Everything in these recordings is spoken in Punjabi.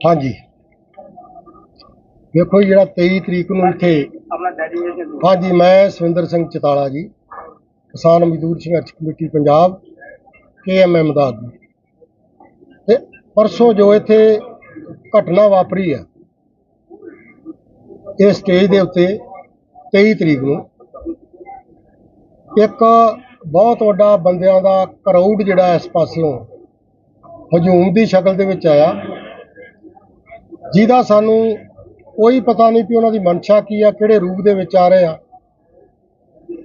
ਹਾਂਜੀ। ਜੀ, ਜਿਹੜਾ 23 ਤਰੀਕ ਨੂੰ ਇੱਥੇ ਆਪਣਾ ਡੈਡੀਕੇਸ਼ਨ ਹਾਂਜੀ ਮੈਂ ਸਵਿੰਦਰ ਸਿੰਘ ਚਤਾਲਾ ਜੀ ਕਿਸਾਨ ਮਜ਼ਦੂਰ ਸੰਘਰਸ਼ ਕਮੇਟੀ ਪੰਜਾਬ ਕੇਐਮਐਮ ਦਾ ਤੇ ਪਰਸੋਂ ਜੋ ਇੱਥੇ ਘਟਨਾ ਵਾਪਰੀ ਆ ਇਹ ਸਟੇਜ ਦੇ ਉੱਤੇ 23 ਤਰੀਕ ਨੂੰ ਇੱਕ ਬਹੁਤ ਵੱਡਾ ਬੰਦਿਆਂ ਦਾ ਕਰਾਊਡ ਜਿਹੜਾ ਇਸ ਪਾਸਿਓਂ ਹਜੂਮ ਦੀ ਸ਼ਕਲ ਦੇ ਵਿੱਚ ਆਇਆ। ਜਿਹਦਾ ਸਾਨੂੰ ਕੋਈ ਪਤਾ ਨਹੀਂ ਕਿ ਉਹਨਾਂ ਦੀ ਮਨਸ਼ਾ ਕੀ ਆ, ਕਿਹੜੇ ਰੂਪ ਦੇ ਵਿੱਚ ਆ ਰਹੇ ਆ।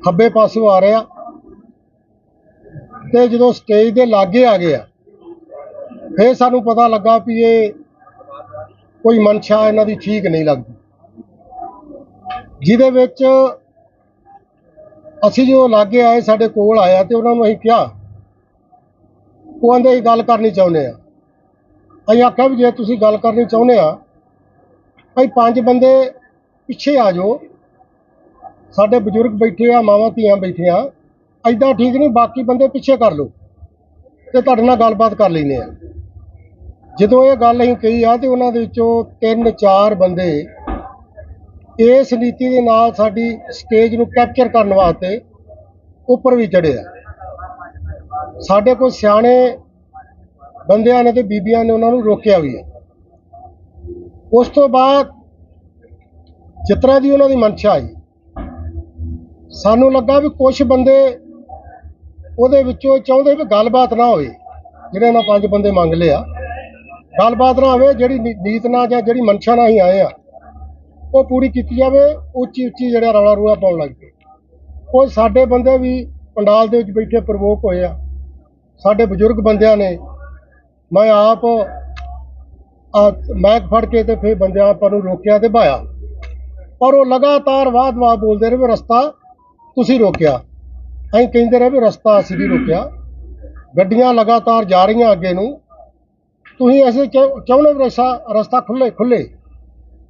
ਖੱਬੇ ਪਾਸਿਓਂ ਆ ਰਹੇ ਆ। ਤੇ ਜਦੋਂ ਸਟੇਜ ਦੇ ਲਾਗੇ ਆ ਗਏ ਆ, ਫਿਰ ਸਾਨੂੰ ਪਤਾ ਲੱਗਾ ਵੀ ਇਹ ਕੋਈ ਮਨਸ਼ਾ ਇਹਨਾਂ ਦੀ ਠੀਕ ਨਹੀਂ ਲੱਗਦੀ। ਜਿਹਦੇ ਵਿੱਚ ਅਸੀਂ ਜਦੋਂ ਲਾਗੇ ਆਏ, ਸਾਡੇ ਕੋਲ ਆਇਆ ਤੇ ਉਹਨਾਂ ਨੂੰ ਅਸੀਂ ਕਿਹਾ, ਉਹ ਕਹਿੰਦੇ ਅਸੀਂ ਗੱਲ ਕਰਨੀ ਚਾਹੁੰਦੇ ਆ। ਅਸੀਂ ਆਖਿਆ ਵੀ ਜੇ ਤੁਸੀਂ ਗੱਲ ਕਰਨੀ ਚਾਹੁੰਦੇ ਆ, ਭਾਈ ਪੰਜ ਬੰਦੇ ਪਿੱਛੇ ਆ ਜਾਓ। ਸਾਡੇ ਬਜ਼ੁਰਗ ਬੈਠੇ ਆ, ਮਾਵਾਂ ਧੀਆਂ ਬੈਠੀਆਂ ਐਦਾਂ ਠੀਕ ਨਹੀਂ, ਬਾਕੀ ਬੰਦੇ ਪਿੱਛੇ ਕਰ ਲਓ ਤੇ ਤੁਹਾਡੇ ਨਾਲ ਗੱਲਬਾਤ ਕਰ ਲੈਨੇ ਆ। ਜਦੋਂ ਇਹ ਗੱਲ ਅਸੀਂ ਕਹੀ ਆ ਤੇ ਉਹਨਾਂ ਦੇ ਵਿੱਚੋਂ ਤਿੰਨ ਚਾਰ ਬੰਦੇ ਇਸ ਨੀਤੀ ਦੇ ਨਾਲ ਸਾਡੀ ਸਟੇਜ ਨੂੰ ਕੈਪਚਰ ਕਰਨ ਵਾਸਤੇ ਉੱਪਰ ਵੀ ਚੜ੍ਹੇ ਆ। ਸਾਡੇ ਕੋਲ ਸਿਆਣੇ ਬੰਦਿਆਂ ਨੇ ਤੇ ਬੀਬੀਆਂ ਨੇ ਉਹਨਾਂ ਨੂੰ ਰੋਕਿਆ ਵੀ ਹੈ। ਉਸ ਤੋਂ ਬਾਅਦ ਜਿਸ ਤਰ੍ਹਾਂ ਦੀ ਉਹਨਾਂ ਦੀ ਮਨਸ਼ਾ ਆਈ, ਸਾਨੂੰ ਲੱਗਾ ਵੀ ਕੁਝ ਬੰਦੇ ਉਹਦੇ ਵਿੱਚੋਂ ਚਾਹੁੰਦੇ ਵੀ ਗੱਲਬਾਤ ਨਾ ਹੋਵੇ, ਜਿਹੜੇ ਉਹਨਾਂ ਪੰਜ ਬੰਦੇ ਮੰਗ ਲਿਆ ਗੱਲਬਾਤ ਨਾ ਹੋਵੇ, ਜਿਹੜੀ ਨੀ- ਨੀਤ ਨਾਲ ਜਾਂ ਜਿਹੜੀ ਮਨਸ਼ਾ ਨਾਲ ਹੀ ਆਏ ਆ, ਉਹ ਪੂਰੀ ਕੀਤੀ ਜਾਵੇ, ਉੱਚੀ ਉੱਚੀ ਜਿਹੜਾ ਰੌਲਾ ਰੂਲਾ ਪਾਉਣ ਲੱਗ ਪਏ। ਉਹ ਸਾਡੇ ਬੰਦੇ ਵੀ ਪੰਡਾਲ ਦੇ ਵਿੱਚ ਬੈਠੇ ਪ੍ਰਵੋਕ ਹੋਏ ਆ, ਸਾਡੇ ਬਜ਼ੁਰਗ ਬੰਦਿਆਂ ਨੇ ਮੈਂ ਆਪ ਮੈਕ ਫੜ ਕੇ ਤੇ ਫਿਰ ਬੰਦਿਆਂ ਆਪਾਂ ਨੂੰ ਰੋਕਿਆ ਤੇ ਭਾਇਆ। ਪਰ ਉਹ ਲਗਾਤਾਰ ਵਾਦ-ਵਾਦ ਬੋਲਦੇ ਰਹੇ ਵੀ ਰਸਤਾ ਤੁਸੀਂ ਰੋਕਿਆ। ਅਸੀਂ ਕਹਿੰਦੇ ਰਹੇ ਵੀ ਰਸਤਾ ਅਸੀਂ ਵੀ ਰੋਕਿਆ। ਗੱਡੀਆਂ ਲਗਾਤਾਰ ਜਾ ਰਹੀਆਂ ਅੱਗੇ ਨੂੰ। ਤੁਸੀਂ ਅਸੀਂ ਚਾਹੁੰਦੇ ਵੀ ਰਸਤਾ ਰਸਤਾ ਖੁੱਲੇ ਖੁੱਲੇ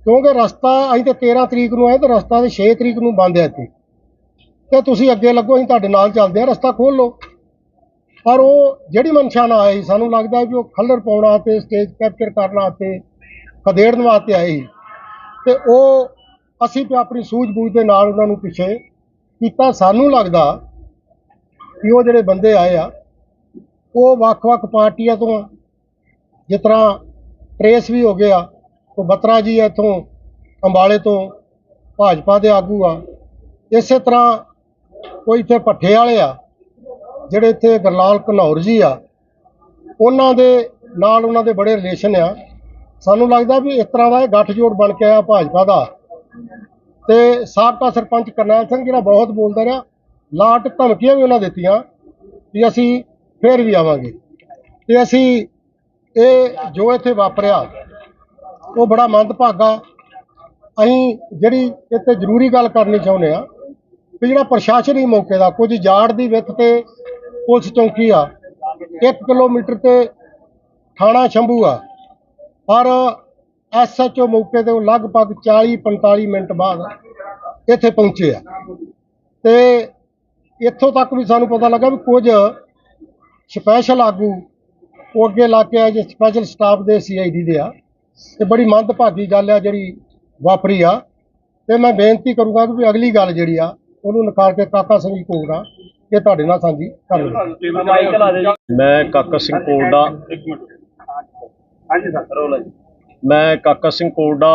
ਕਿਉਂਕਿ ਰਸਤਾ, ਅਸੀਂ ਤੇ 13 ਤਰੀਕ ਨੂੰ ਆਏ ਤੇ ਰਸਤਾ ਤੇ 6 ਤਰੀਕ ਨੂੰ ਬੰਦ ਹੈ ਇੱਥੇ। ਤੇ ਤੁਸੀਂ ਅੱਗੇ ਲੱਗੋ, ਅਸੀਂ ਤੁਹਾਡੇ ਨਾਲ ਚੱਲਦੇ ਆ ਰਸਤਾ ਖੋਲ ਲਓ। ਪਰ ਉਹ ਜਿਹੜੀ ਮਨਸ਼ਾ ਨਾਲ ਆਏ ਸੀ, ਸਾਨੂੰ ਲੱਗਦਾ ਵੀ ਉਹ ਖੱਲਰ ਪਾਉਣਾ ਤੇ ਸਟੇਜ ਕੈਪਚਰ ਕਰਨਾ ਤੇ ਖਦੇੜਨ ਵਾਸਤੇ ਆਏ ਸੀ। ਤੇ ਉਹ ਅਸੀਂ ਤੇ ਆਪਣੀ ਸੂਝ-ਬੂਝ ਦੇ ਨਾਲ ਉਹਨਾਂ ਨੂੰ ਪਿੱਛੇ ਕੀਤਾ। ਸਾਨੂੰ ਲੱਗਦਾ ਕਿ ਉਹ ਜਿਹੜੇ ਬੰਦੇ ਆਏ ਆ ਉਹ ਵੱਖ-ਵੱਖ ਪਾਰਟੀਆਂ ਤੋਂ ਆ। ਜਿਸ ਤਰ੍ਹਾਂ ਟਰੇਸ ਵੀ ਹੋ ਗਿਆ ਉਹ ਬਤਰਾ ਜੀ ਇੱਥੋਂ ਅੰਬਾਲੇ ਤੋਂ ਭਾਜਪਾ ਦੇ ਆਗੂ ਆ। ਇਸੇ ਤਰ੍ਹਾਂ ਕੋਈ ਇੱਥੇ ਭੱਠੇ ਵਾਲੇ ਆ ਜਿਹੜੇ ਇੱਥੇ ਗਰਲਾਲ ਘਨੌਰ ਜੀ ਆ, ਉਹਨਾਂ ਦੇ ਨਾਲ ਉਹਨਾਂ ਦੇ ਬੜੇ ਰਿਲੇਸ਼ਨ ਆ। ਸਾਨੂੰ ਲੱਗਦਾ ਵੀ ਇਸ ਤਰ੍ਹਾਂ ਦਾ ਇਹ ਗੱਠਜੋੜ ਬਣ ਕੇ ਆਇਆ ਭਾਜਪਾ ਦਾ। ਤੇ ਸਾਬਕਾ ਸਰਪੰਚ ਕਰਨੈਲ ਸਿੰਘ ਜਿਹੜਾ ਬਹੁਤ ਬੋਲਦਾ ਰਿਹਾ, ਲਾਟ ਧਮਕੀਆਂ ਵੀ ਉਹਨਾਂ ਦਿੱਤੀਆਂ ਵੀ ਅਸੀਂ ਫੇਰ ਵੀ ਆਵਾਂਗੇ। ਤੇ ਅਸੀਂ ਇਹ ਜੋ ਇੱਥੇ ਵਾਪਰਿਆ, ਉਹ ਬੜਾ ਮੰਦਭਾਗਾ। ਅਸੀਂ ਜਿਹੜੀ ਇੱਥੇ ਜ਼ਰੂਰੀ ਗੱਲ ਕਰਨੀ ਚਾਹੁੰਦੇ ਆ ਵੀ ਜਿਹੜਾ ਪ੍ਰਸ਼ਾਸਨ ਹੀ ਮੌਕੇ ਦਾ, ਕੁਝ ਜਾੜ ਦੀ ਵਿੱਥ ਤੇ ਪੁਲਿਸ ਚੌਂਕੀ ਆ 1 ਕਿਲੋਮੀਟਰ ਤੇ ਥਾਣਾ ਸ਼ੰਭੂ ਆ। ਪਰ ਐਸਐਚਓ ਮੌਕੇ ਤੇ ਉਹ ਲਗਭਗ 40 45 ਮਿੰਟ ਬਾਅਦ ਇੱਥੇ ਪਹੁੰਚੇ ਆ। ਤੇ ਇੱਥੋਂ ਤੱਕ ਵੀ ਸਾਨੂੰ ਪਤਾ ਲੱਗਾ ਵੀ ਕੁਝ ਸਪੈਸ਼ਲ ਆਗੂ ਉਹ ਅੱਗੇ ਲਾ ਕੇ ਆਏ ਜੇ ਸਪੈਸ਼ਲ ਸਟਾਫ ਦੇ ਸੀਆਈਡੀ ਦੇ ਆ। ਤੇ ਬੜੀ ਮੰਦਭਾਗੀ ਗੱਲ ਆ ਜਿਹੜੀ ਵਾਪਰੀ ਆ। ਤੇ ਮੈਂ ਬੇਨਤੀ ਕਰੂੰਗਾ ਕਿ ਵੀ ਅਗਲੀ ਗੱਲ ਜਿਹੜੀ ਆ ਉਹਨੂੰ ਨਿਕਾਲ ਕੇ ਕਾਕਾ ਸਿੰਘ ਜੀ ਕੋਲ ਇਹ ਤੁਹਾਡੇ ਨਾਲ ਸਾਂਝੀ ਕਰ ਲਵਾਂ ਮੈਂ ਕਾਕਾ ਸਿੰਘ ਕੋਲਡਾ ਇੱਕ ਮਿੰਟ ਹਾਂਜੀ ਸਰ ਰੋਲਾ ਜੀ ਮੈਂ ਕਾਕਾ ਸਿੰਘ ਕੋਲਡਾ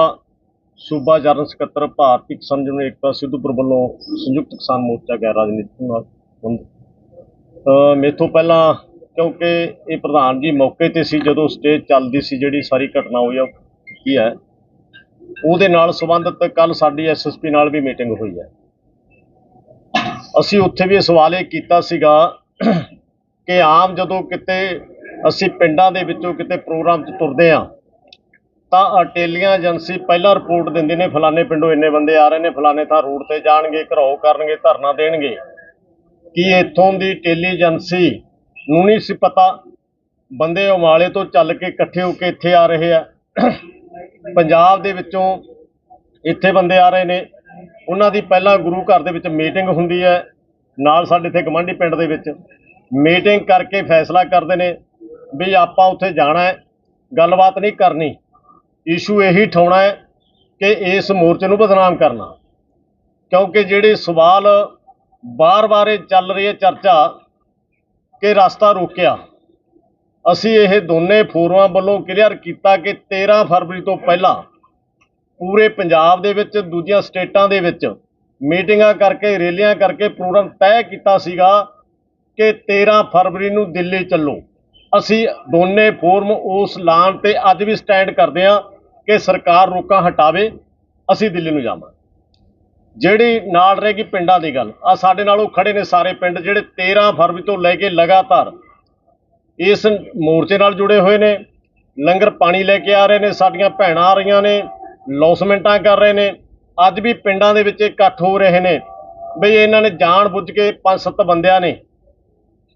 ਸੂਬਾ ਜਨਰਲ ਸਕੱਤਰ ਭਾਰਤੀ ਕਿਸਾਨ ਯੂਨੀਅਨ ਏਕਤਾ ਸਿੱਧੂਪੁਰ ਵੱਲੋਂ ਸੰਯੁਕਤ ਕਿਸਾਨ ਮੋਰਚਾ ਗੈਰ ਰਾਜਨੀਤਿਕ ਨਾਲ ਸੰਬੰਧ ਮੇਥੋਂ ਪਹਿਲਾਂ ਕਿਉਂਕਿ ਇਹ ਪ੍ਰਧਾਨ ਜੀ ਮੌਕੇ ਤੇ ਸੀ, ਜਦੋਂ ਸਟੇਜ ਚੱਲਦੀ ਸੀ ਜਿਹੜੀ ਸਾਰੀ ਘਟਨਾ ਹੋਈ ਆ ਕੀ ਹੈ। ਉਹਦੇ ਨਾਲ ਸੰਬੰਧਿਤ ਕੱਲ ਸਾਡੀ ਐਸਐਸਪੀ ਨਾਲ ਵੀ ਮੀਟਿੰਗ ਹੋਈ ਹੈ। ਅਸੀਂ ਉੱਥੇ ਵੀ ਇਹ ਸਵਾਲ ਇਹ ਕੀਤਾ ਸੀਗਾ ਕਿ ਆਮ ਜਦੋਂ ਕਿਤੇ ਅਸੀਂ ਪਿੰਡਾਂ ਦੇ ਵਿੱਚੋਂ ਕਿਤੇ ਪ੍ਰੋਗਰਾਮ 'ਚ ਤੁਰਦੇ ਆ ਤਾਂ ਅਟੇਲੀਆਂ ਏਜੰਸੀ ਪਹਿਲਾਂ ਰਿਪੋਰਟ ਦਿੰਦੇ ਨੇ, ਫਲਾਣੇ ਪਿੰਡੋਂ ਇੰਨੇ ਬੰਦੇ ਆ ਰਹੇ ਨੇ, ਫਲਾਣੇ ਥਾਂ ਰੋਡ ਤੇ ਜਾਣਗੇ, ਘਰਾਓ ਕਰਨਗੇ, ਧਰਨਾ ਦੇਣਗੇ। ਕਿ ਇੱਥੋਂ ਦੀ ਟੇਲੀ ਏਜੰਸੀ ਨੂੰ ਨਹੀਂ ਸੀ ਪਤਾ, ਬੰਦੇ ਉਮਾਲੇ ਤੋਂ ਚੱਲ ਕੇ ਇਕੱਠੇ ਹੋ ਕੇ ਇੱਥੇ ਆ ਰਹੇ ਆ। ਪੰਜਾਬ ਦੇ ਵਿੱਚੋਂ ਇੱਥੇ ਬੰਦੇ ਆ ਰਹੇ ਨੇ ਉਹਨਾਂ ਦੀ ਪਹਿਲਾਂ ਗੁਰੂ ਘਰ ਦੇ ਵਿੱਚ ਮੀਟਿੰਗ ਹੁੰਦੀ ਹੈ, ਨਾਲ ਸਾਡੇ ਇੱਥੇ ਗਵਾਂਢੀ ਪਿੰਡ ਦੇ ਵਿੱਚ। ਮੀਟਿੰਗ ਕਰਕੇ ਫੈਸਲਾ ਕਰਦੇ ਨੇ ਵੀ ਆਪਾਂ ਉੱਥੇ ਜਾਣਾ ਹੈ, ਗੱਲਬਾਤ ਨਹੀਂ ਕਰਨੀ। ਇਸ਼ੂ ਇਹੀ ਠਾਉਣਾ ਹੈ ਕਿ ਇਸ ਮੋਰਚੇ ਨੂੰ ਬਦਨਾਮ ਕਰਨਾ। ਕਿਉਂਕਿ ਜਿਹੜੇ ਸਵਾਲ ਬਾਰ-ਬਾਰ ਇਹ ਚੱਲ ਰਹੀ ਹੈ ਚਰਚਾ ਕਿ ਰਸਤਾ ਰੋਕਿਆ, ਅਸੀਂ ਇਹ ਦੋਨੇ ਫੋਰਮਾਂ ਵੱਲੋਂ ਕਲੀਅਰ ਕੀਤਾ ਕਿ 13 ਫਰਵਰੀ ਤੋਂ ਪਹਿਲਾਂ ਪੂਰੇ ਪੰਜਾਬ ਦੇ ਵਿੱਚ, ਦੂਜੀਆਂ ਸਟੇਟਾਂ ਦੇ ਵਿੱਚ ਮੀਟਿੰਗਾਂ ਕਰਕੇ, ਰੈਲੀਆਂ ਕਰਕੇ ਪ੍ਰੋਗਰਾਮ ਤੈਅ ਕੀਤਾ ਸੀਗਾ ਕਿ 13 ਫਰਵਰੀ ਨੂੰ ਦਿੱਲੀ ਚੱਲੋ। ਅਸੀਂ ਦੋਨੇ ਫੋਰਮ ਉਸ ਲਾਨ ਤੇ ਅੱਜ ਵੀ ਸਟੈਂਡ ਕਰਦੇ ਹਾਂ ਕਿ ਸਰਕਾਰ ਰੋਕਾਂ ਹਟਾਵੇ, ਅਸੀਂ ਦਿੱਲੀ ਨੂੰ ਜਾਵਾਂ ਜਿਹੜੀ ਨਾਲ ਰਹੇਗੀ ਪਿੰਡਾਂ ਦੀ ਗੱਲ ਆ ਸਾਡੇ ਨਾਲ ਉਹ ਖੜੇ ਨੇ ਸਾਰੇ ਪਿੰਡ ਜਿਹੜੇ 13 ਫਰਵਰੀ ਤੋਂ ਲੈ ਕੇ ਲਗਾਤਾਰ ਇਸ ਮੋਰਚੇ ਨਾਲ ਜੁੜੇ ਹੋਏ ਨੇ, ਲੰਗਰ ਪਾਣੀ ਲੈ ਕੇ ਆ ਰਹੇ ਨੇ, ਸਾਡੀਆਂ ਭੈਣਾਂ ਆ ਰਹੀਆਂ ਨੇ ਲੌਸਮੈਂਟਾਂ ਕਰ ਰਹੇ ਨੇ। ਅੱਜ ਵੀ ਪਿੰਡਾਂ ਦੇ ਵਿੱਚ ਇਕੱਠ ਹੋ ਰਹੇ ਨੇ। ਬਈ ਇਹਨਾਂ ਨੇ ਜਾਣ ਬੁੱਝ ਕੇ ਪੰਜ ਸੱਤ ਬੰਦਿਆਂ ਨੇ,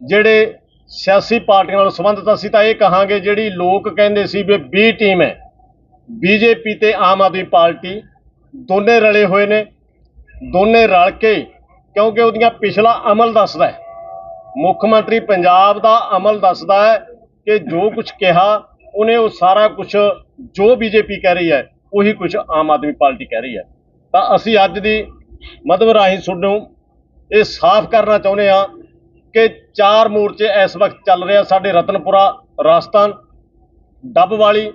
ਜਿਹੜੇ ਸਿਆਸੀ ਪਾਰਟੀਆਂ ਨਾਲ ਸੰਬੰਧਿਤ ਅਸੀਂ ਤਾਂ ਇਹ ਕਹਾਂਗੇ ਜਿਹੜੀ ਲੋਕ ਕਹਿੰਦੇ ਸੀ ਵੀ ਬੀ ਟੀਮ ਹੈ ਬੀਜੇਪੀ ਤੇ ਆਮ ਆਦਮੀ ਪਾਰਟੀ, ਦੋਨੇ ਰਲੇ ਹੋਏ ਨੇ, ਦੋਨੇ ਰਲ ਕੇ, ਕਿਉਂਕਿ ਉਹਦੀਆਂ ਪਿਛਲਾ ਅਮਲ ਦੱਸਦਾ ਹੈ। ਮੁੱਖ ਮੰਤਰੀ ਪੰਜਾਬ ਦਾ ਅਮਲ ਦੱਸਦਾ ਹੈ ਕਿ ਜੋ ਕੁਝ ਕਿਹਾ, ਉਹਨੇ ਉਹ ਸਾਰਾ ਕੁਝ ਜੋ ਬੀਜੇਪੀ ਕਹਿ ਰਹੀ ਹੈ ਉਹੀ ਕੁਝ ਆਮ ਆਦਮੀ ਪਾਰਟੀ ਕਹਿ ਰਹੀ ਹੈ। ਤਾਂ ਅਸੀਂ ਅੱਜ ਦੀ ਮਦਵ ਰਾਹੀਂ ਤੁਹਾਨੂੰ ਇਹ ਸਾਫ਼ ਕਰਨਾ ਚਾਹੁੰਦੇ ਹਾਂ ਕਿ ਚਾਰ ਮੋਰਚੇ ਇਸ ਵਕਤ ਚੱਲ ਰਹੇ ਆ। ਸਾਡੇ ਰਤਨਪੁਰਾ, ਰਾਜਸਥਾਨ ਡੱਬ ਵਾਲੀ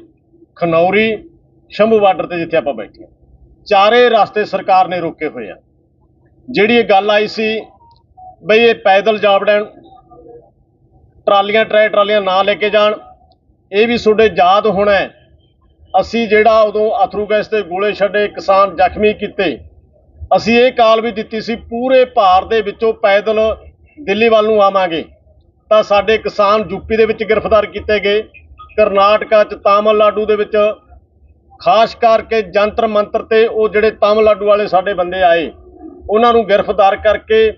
ਖਨੌਰੀ, ਸ਼ੰਭੂ ਬਾਰਡਰ ਤੇ ਜਿੱਥੇ ਆਪਾਂ ਬੈਠੇ ਹਾਂ। ਚਾਰੇ ਰਸਤੇ ਸਰਕਾਰ ਨੇ ਰੋਕੇ ਹੋਏ ਆ। ਜਿਹੜੀ ਇਹ ਗੱਲ ਆਈ ਸੀ ਬਈ ਇਹ ਪੈਦਲ ਜਾਵੜਨ ਟਰਾਲੀਆਂ ਟਰੈ ਟਰਾਲੀਆਂ ਨਾ ਲੈ ਕੇ ਜਾਣ, ਇਹ ਵੀ ਤੁਹਾਡੇ ਯਾਦ ਹੋਣਾ ਅਸੀਂ ਜਿਹੜਾ ਉਦੋਂ ਅਥਰੂ ਗੈਸ ਤੇ ਗੋਲੇ ਛੱਡੇ, ਕਿਸਾਨ ਜ਼ਖਮੀ ਕੀਤੇ। ਅਸੀਂ ਇਹ ਕਾਲ ਵੀ ਦਿੱਤੀ ਸੀ, ਪੂਰੇ ਭਾਰਤ ਦੇ ਵਿੱਚੋਂ ਪੈਦਲ ਦਿੱਲੀ ਵੱਲ ਨੂੰ ਆਵਾਂਗੇ। ਤਾਂ ਸਾਡੇ ਕਿਸਾਨ ਯੂਪੀ ਦੇ ਵਿੱਚ ਗ੍ਰਿਫਤਾਰ ਕੀਤੇ ਗਏ। ਕਰਨਾਟਕਾ ਚ ਤਾਮਿਲਨਾਡੂ ਦੇ ਵਿੱਚ ਖਾਸ ਕਰਕੇ ਜੰਤਰ ਮੰਤਰ ਤੇ ਉਹ ਜਿਹੜੇ ਤਾਮਿਲਨਾਡੂ ਵਾਲੇ ਸਾਡੇ ਬੰਦੇ ਆਏ, ਉਹਨਾਂ ਨੂੰ ਗ੍ਰਿਫਤਾਰ ਕਰਕੇ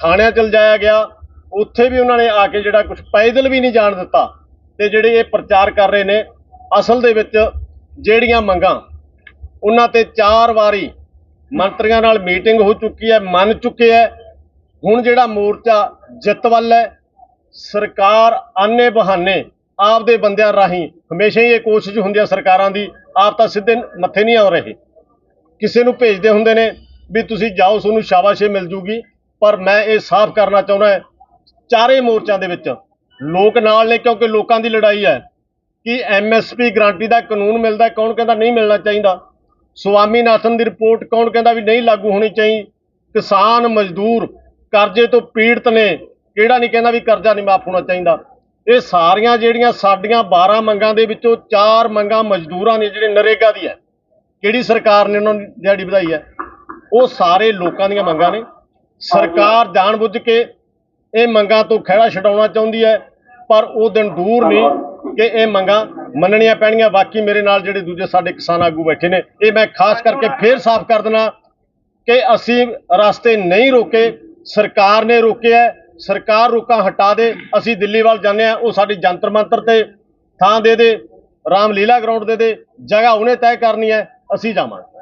ਥਾਣਿਆਂ ਚ ਲਿਜਾਇਆ ਗਿਆ। ਉੱਥੇ ਵੀ ਉਹਨਾਂ ਨੇ ਆ ਕੇ ਜਿਹੜਾ ਕੁਝ ਪੈਦਲ ਵੀ ਨਹੀਂ ਜਾਣ ਦਿੱਤਾ, ਤੇ ਜਿਹੜੇ ਇਹ ਪ੍ਰਚਾਰ ਕਰ ਰਹੇ ਨੇ, ਅਸਲ ਦੇ ਵਿੱਚ ਜਿਹੜੀਆਂ ਮੰਗਾਂ, ਉਹਨਾਂ ਤੇ ਚਾਰ ਵਾਰੀ ਮੰਤਰੀਆਂ ਨਾਲ ਮੀਟਿੰਗ ਹੋ ਚੁੱਕੀ ਹੈ, ਮੰਨ ਚੁੱਕੇ ਹੈ। ਹੁਣ ਜਿਹੜਾ ਮੋਰਚਾ ਜਿੱਤ ਵੱਲ ਹੈ, ਸਰਕਾਰ ਆਨੇ ਬਹਾਨੇ ਆਪਦੇ ਬੰਦਿਆਂ ਰਾਹੀਂ ਹਮੇਸ਼ਾ ਹੀ ਇਹ ਕੋਸ਼ਿਸ਼ ਹੁੰਦੀ ਹੈ ਸਰਕਾਰਾਂ ਦੀ, ਆਪ ਤਾਂ ਸਿੱਧੇ ਮੱਥੇ ਨਹੀਂ ਆ ਰਹੇ। ਕਿਸੇ ਨੂੰ ਭੇਜਦੇ ਹੁੰਦੇ ਨੇ ਵੀ ਤੁਸੀਂ ਜਾਓ, ਤੁਹਾਨੂੰ ਸ਼ਾਬਾਸ਼ੇ ਮਿਲ ਜੂਗੀ, ਪਰ ਮੈਂ ਇਹ ਸਾਫ਼ ਕਰਨਾ ਚਾਹੁੰਦਾ ਚਾਰੇ ਮੋਰਚਿਆਂ ਦੇ ਵਿੱਚ ਲੋਕ ਨਾਲ ਨੇ, ਕਿਉਂਕਿ ਲੋਕਾਂ ਦੀ ਲੜਾਈ ਹੈ। ਕਿ ਐਮਐਸਪੀ ਗਰੰਟੀ ਦਾ ਕਾਨੂੰਨ ਮਿਲਦਾ, ਕੌਣ ਕਹਿੰਦਾ ਨਹੀਂ ਮਿਲਣਾ ਚਾਹੀਦਾ? ਸੁਆਮੀਨਾਥਨ ਦੀ ਰਿਪੋਰਟ ਕੌਣ ਕਹਿੰਦਾ ਵੀ ਨਹੀਂ ਲਾਗੂ ਹੋਣੀ ਚਾਹੀਦੀ ਕਿਸਾਨ ਮਜ਼ਦੂਰ ਕਰਜ਼ੇ ਤੋਂ ਪੀੜਤ ਨੇ, ਕਿਹੜਾ ਨਹੀਂ ਕਹਿੰਦਾ ਵੀ ਕਰਜ਼ਾ ਨਹੀਂ ਮਾਫ ਹੋਣਾ ਚਾਹੀਦਾ? ਇਹ ਸਾਰੀਆਂ ਜਿਹੜੀਆਂ ਸਾਡੀਆਂ 12 ਮੰਗਾਂ ਦੇ ਵਿੱਚੋਂ ਚਾਰ ਮੰਗਾਂ ਮਜ਼ਦੂਰਾਂ ਦੀਆਂ, ਜਿਹੜੇ ਨਰੇਗਾ ਦੀ ਹੈ, ਕਿਹੜੀ ਸਰਕਾਰ ਨੇ ਉਹਨਾਂ ਨੂੰ ਦਿਹਾੜੀ ਵਧਾਈ ਹੈ, ਉਹ ਸਾਰੇ ਲੋਕਾਂ ਦੀਆਂ ਮੰਗਾਂ ਨੇ। ਸਰਕਾਰ ਜਾਣਬੁੱਝ ਕੇ ਇਹ ਮੰਗਾਂ ਤੋਂ ਖਹਿੜਾ ਛਡਾਉਣਾ ਚਾਹੁੰਦੀ ਹੈ ਪਰ ਉਹ ਦਿਨ ਦੂਰ ਨਹੀਂ ਕਿ ਇਹ ਮੰਗਾਂ ਮੰਨਣੀਆਂ ਪੈਣਗੀਆਂ। ਬਾਕੀ ਮੇਰੇ ਨਾਲ ਜਿਹੜੇ ਦੂਜੇ ਸਾਡੇ ਕਿਸਾਨ ਆਗੂ ਬੈਠੇ ਨੇ, ਇਹ ਮੈਂ ਖਾਸ ਕਰਕੇ ਫੇਰ ਸਾਫ਼ ਕਰ ਦੇਣਾ ਕਿ ਅਸੀਂ ਰਸਤੇ ਨਹੀਂ ਰੋਕੇ, ਸਰਕਾਰ ਨੇ ਰੋਕਿਆ ਸਰਕਾਰ ਰੋਕਾਂ ਹਟਾ ਦੇ, ਅਸੀਂ ਦਿੱਲੀ ਵੱਲ ਜਾਂਦੇ ਆ ਉਹ ਸਾਡੀ ਜੰਤਰ ਮੰਤਰ ਤੇ ਥਾਂ ਦੇ ਦੇ, ਰਾਮਲੀਲਾ ਗਰਾਊਂਡ ਦੇ ਦੇ, ਜਗ੍ਹਾ ਉਹਨੇ ਤੈਅ ਕਰਨੀ ਹੈ, ਅਸੀਂ ਜਾਵਾਂਗੇ।